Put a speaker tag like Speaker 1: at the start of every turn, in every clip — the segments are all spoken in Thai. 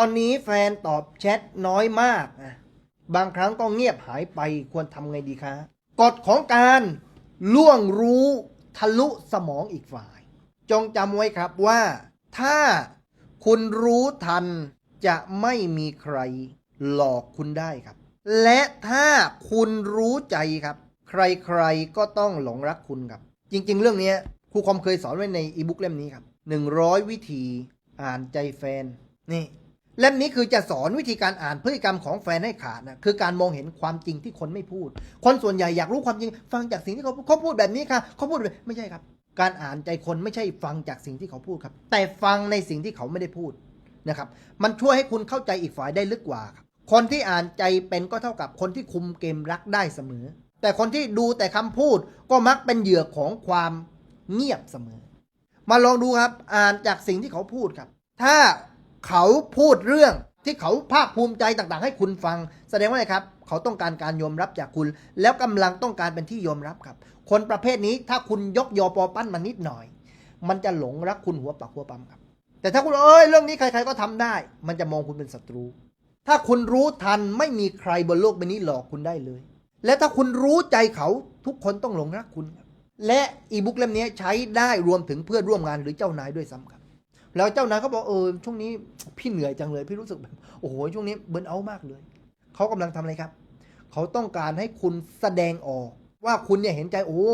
Speaker 1: ตอนนี้แฟนตอบแชทน้อยมากนะบางครั้งก็เงียบหายไปควรทำไงดีคะกฎของการล่วงรู้ทะลุสมองอีกฝ่าย จงจำไว้ครับว่า ถ้าคุณรู้ทันจะไม่มีใครหลอกคุณได้ครับ และถ้าคุณรู้ใจครับ ใครๆก็ต้องหลงรักคุณครับ จริง ๆ เรื่องนี้ครูคอมเคยสอนไว้ในอีบุ๊กเล่มนี้ครับ 100 วิธีอ่านใจแฟนนี่ เล่มนี้คือจะสอนวิธีการอ่านพฤติกรรมของแฟนให้ขาดนะคือการมองเห็นความจริงที่คนไม่พูด คนส่วนใหญ่อยากรู้ความจริง ฟังจากสิ่งที่เขาเขาพูดแบบนี้ค่ะเขาพูดแบบไม่ใช่ครับ การอ่านใจคนไม่ใช่ฟังจากสิ่งที่เขาพูดครับ แต่ฟังในสิ่งที่เขาไม่ได้พูดนะครับมันช่วยให้คุณเข้าใจอีกฝ่ายได้ลึกกว่าครับคนที่อ่านใจเป็นก็เท่ากับคนที่คุมเกมรักได้เสมอ แต่คนที่ดูแต่คำพูดก็มักเป็นเหยื่อของความเงียบเสมอ มาลองดูครับอ่านจากสิ่งที่เขาพูดครับ ถ้า เขาพูดเรื่องที่เขาภาคภูมิใจต่างๆ ให้คุณฟัง แสดงว่าอะไรครับ เขาต้องการการยอมรับจากคุณ แล้วกำลังต้องการเป็นที่ยอมรับครับ คนประเภทนี้ถ้าคุณยกยอปอปั้นมานิดหน่อย มันจะหลงรักคุณหัวปักหัวปั๊มครับ แต่ถ้าคุณเอ้ยเรื่องนี้ใคร ๆก็ทำได้ มันจะมองคุณเป็นศัตรู ถ้าคุณรู้ทันไม่มีใครบนโลกใบนี้หลอกคุณได้เลย และถ้าคุณรู้ใจเขาทุกคนต้องหลงรักคุณ และอีบุ๊กเล่มนี้ใช้ได้รวมถึงเพื่อนร่วมงานหรือเจ้านายด้วยซ้ำครับ แล้วเจ้านายเขาบอกเออช่วงนี้พี่เหนื่อยจังเลย พี่รู้สึกแบบโอ้โหช่วงนี้เบิร์นเอาท์มากเลยเขากำลังทำอะไรครับเขาต้องการให้คุณแสดงออก ว่าคุณเนี่ยเห็นใจโอ้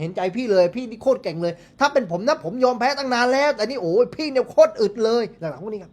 Speaker 1: เห็นใจพี่เลย พี่นี่โคตรเก่งเลย ถ้าเป็นผมนะผมยอมแพ้ตั้งนานแล้ว แต่นี่โอ้ยพี่เนี่ยโคตรอึดเลยหลังๆพวกนี้ครับ